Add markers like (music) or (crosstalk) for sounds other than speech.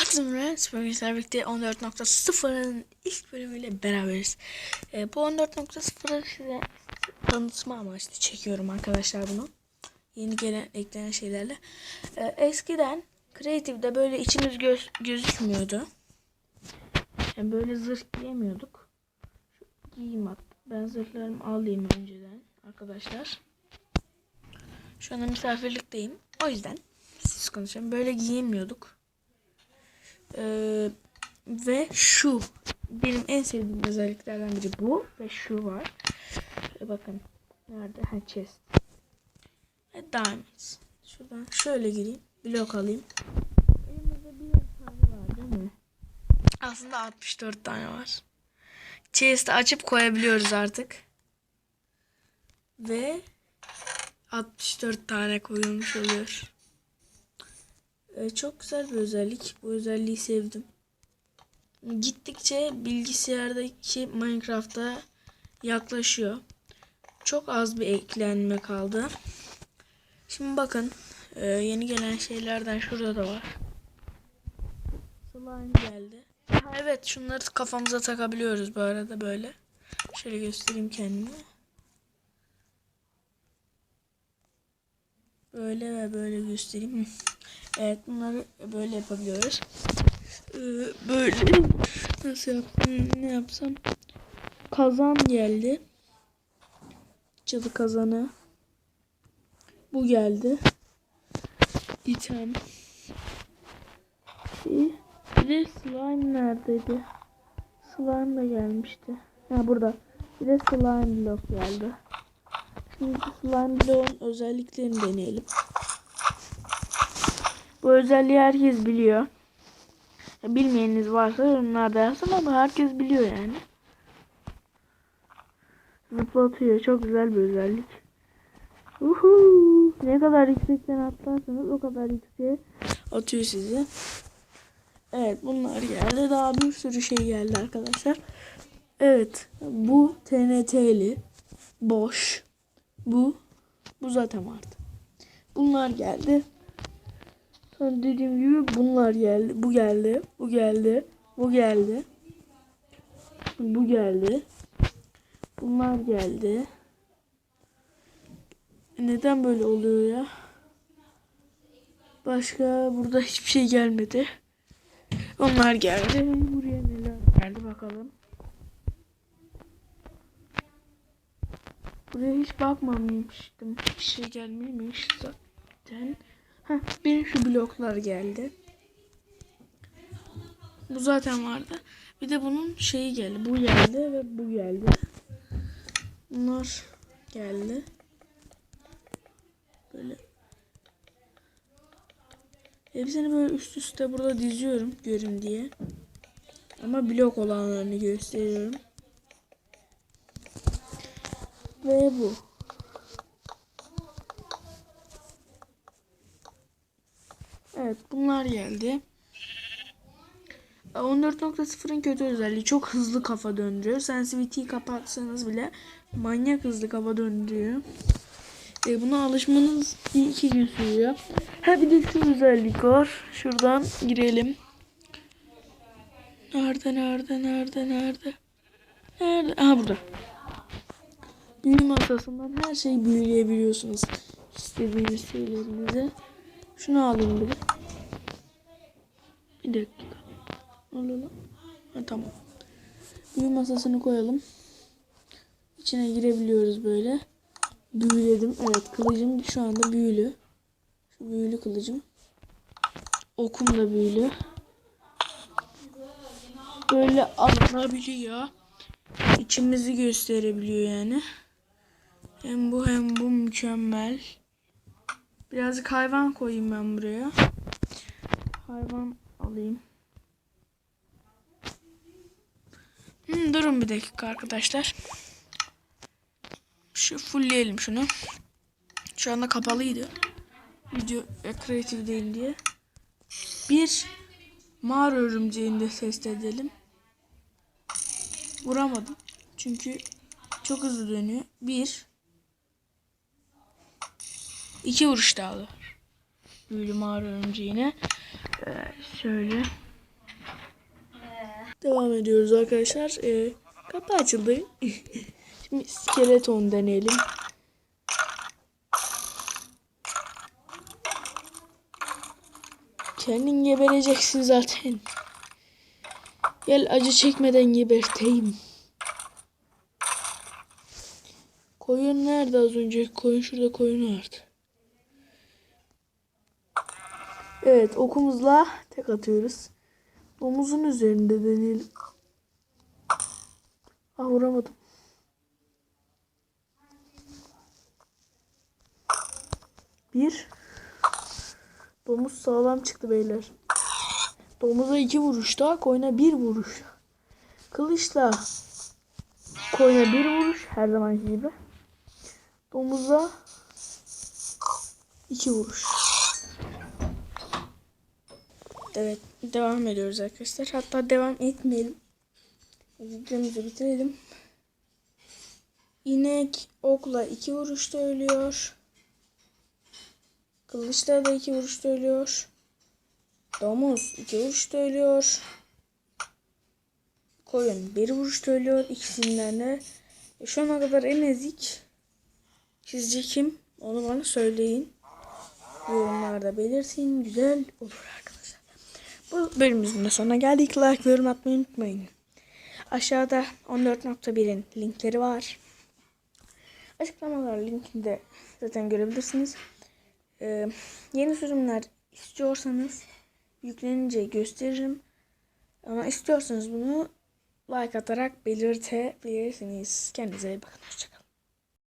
Rens. Bugün sizlerle birlikte 14.0'ın ilk bölümüyle beraberiz. Ee, bu 14.0'ı size tanıtma amaçlı çekiyorum arkadaşlar bunu. Yeni gelen eklenen şeylerle. Ee, eskiden Creative'de böyle içimiz göz, gözükmüyordu. Yani böyle zırh giyemiyorduk. Şu giyeyim hatta. Ben zırhlarımı alayım önceden arkadaşlar. Şu anda misafirlikteyim. O yüzden siz konuşalım. Böyle giyemiyorduk. Ee, ve şu benim en sevdiğim özelliklerden biri bu ve şu var. Şöyle bakın. Nerede? Ha chest. Ve diamonds. Şuradan şöyle gireyim. Blok alayım. Elimizde bir tane var değil mi? Aslında 64 tane var. Chest'i açıp koyabiliyoruz artık. Ve 64 tane koyulmuş oluyor. Ee, çok güzel bir özellik. Bu özelliği sevdim. Gittikçe bilgisayardaki Minecraft'a yaklaşıyor. Çok az bir eklenme kaldı. Şimdi bakın. e, yeni gelen şeylerden şurada da var. Slime geldi. Evet şunları kafamıza takabiliyoruz bu arada böyle. Şöyle göstereyim kendimi. Böyle ve böyle göstereyim. Evet bunları böyle yapabiliyoruz. Ee, böyle nasıl yaptım ne yapsam kazan geldi. Cadı kazanı. Bu geldi. İtem. Bir bir de slime neredeydi? Slime da gelmişti. Ha burada. Bir de slime block geldi. Şimdi slime block'un özelliklerini deneyelim. Bu özelliği herkes biliyor. Bilmeyeniniz varsa yorumlarda yazsın ama herkes biliyor yani. Zıplatıyor. Çok güzel bir özellik. Uhu. Ne kadar yüksekten atlarsanız o kadar yükseğe atıyor sizi. Evet bunlar geldi. Daha bir sürü şey geldi arkadaşlar. Evet. Bu TNT'li. Boş. Bu. Bu zaten vardı. Bunlar geldi. Sonra dediğim gibi bunlar geldi. Bu geldi. Bu geldi. Bu geldi. Bu geldi. Bunlar geldi. Neden böyle oluyor ya? Başka burada hiçbir şey gelmedi. Onlar geldi. Buraya neler geldi bakalım. Buraya hiç bakmamıştım. Bir şey gelmemiş zaten. Heh, bir şu bloklar geldi. Bu zaten vardı. Bir de bunun şeyi geldi. Bu geldi ve bu geldi. Bunlar geldi. Böyle. Hepsini böyle üst üste burada diziyorum görün diye. Ama blok olanlarını gösteriyorum. Ve bu. Evet bunlar geldi. 14.0'ın kötü özelliği çok hızlı kafa döndürüyor. Sensitivity'yi kapatsanız bile manyak hızlı kafa döndürüyor. E, buna alışmanız bir iki gün sürüyor. Ha bir de şu özellik var. Şuradan girelim. Nerede nerede nerede nerede? Nerede? Aha burada. Büyü masasından her şeyi büyüleyebiliyorsunuz. İstediğiniz şeylerinizi. Şunu alayım bir. Bir dakika. Alalım. Ha, tamam. Büyü masasını koyalım. İçine girebiliyoruz böyle. Büyüledim. Evet kılıcım şu anda büyülü. Şu büyülü kılıcım. Okum da büyülü. Böyle alınabiliyor. İçimizi gösterebiliyor yani. Hem bu hem bu mükemmel. Birazcık hayvan koyayım ben buraya. Hayvan alayım. Hmm, durun bir dakika arkadaşlar. Şu fullleyelim şunu. Şu anda kapalıydı. Video e, kreatif değil diye. Bir mağara örümceğini de test edelim. Vuramadım. Çünkü çok hızlı dönüyor. Bir. iki vuruş daha var. Büyülü mağara örümceğine. Ee, şöyle. Devam ediyoruz arkadaşlar. Ee, kapı açıldı. (laughs) Şimdi skeleton deneyelim. Kendin gebereceksin zaten. Gel acı çekmeden geberteyim. Koyun nerede az önce? Koyun şurada koyun vardı. Evet okumuzla tek atıyoruz. Omuzun üzerinde deneyelim. Ah vuramadım. Bir. Domuz sağlam çıktı beyler. Domuza iki vuruşta, koyuna bir vuruş. Kılıçla koyuna bir vuruş her zamanki gibi. Domuza iki vuruş. Evet devam ediyoruz arkadaşlar. Hatta devam etmeyelim. Videomuzu bitirelim. İnek okla iki vuruşta ölüyor. Kılıçla da iki vuruşta ölüyor. Domuz iki vuruşta ölüyor. Koyun bir vuruşta ölüyor. İkisinden de. E, Şu ana kadar en ezik sizce kim? Onu bana söyleyin. Yorumlarda belirtin. Güzel olur. Bu bölümümüzün de sonuna geldik. Like ve yorum atmayı unutmayın. Aşağıda 14.1'in linkleri var. Açıklamalar linkini de zaten görebilirsiniz. Ee, yeni sürümler istiyorsanız yüklenince gösteririm. Ama istiyorsanız bunu like atarak belirtebilirsiniz. Kendinize iyi bakın. Hoşçakalın.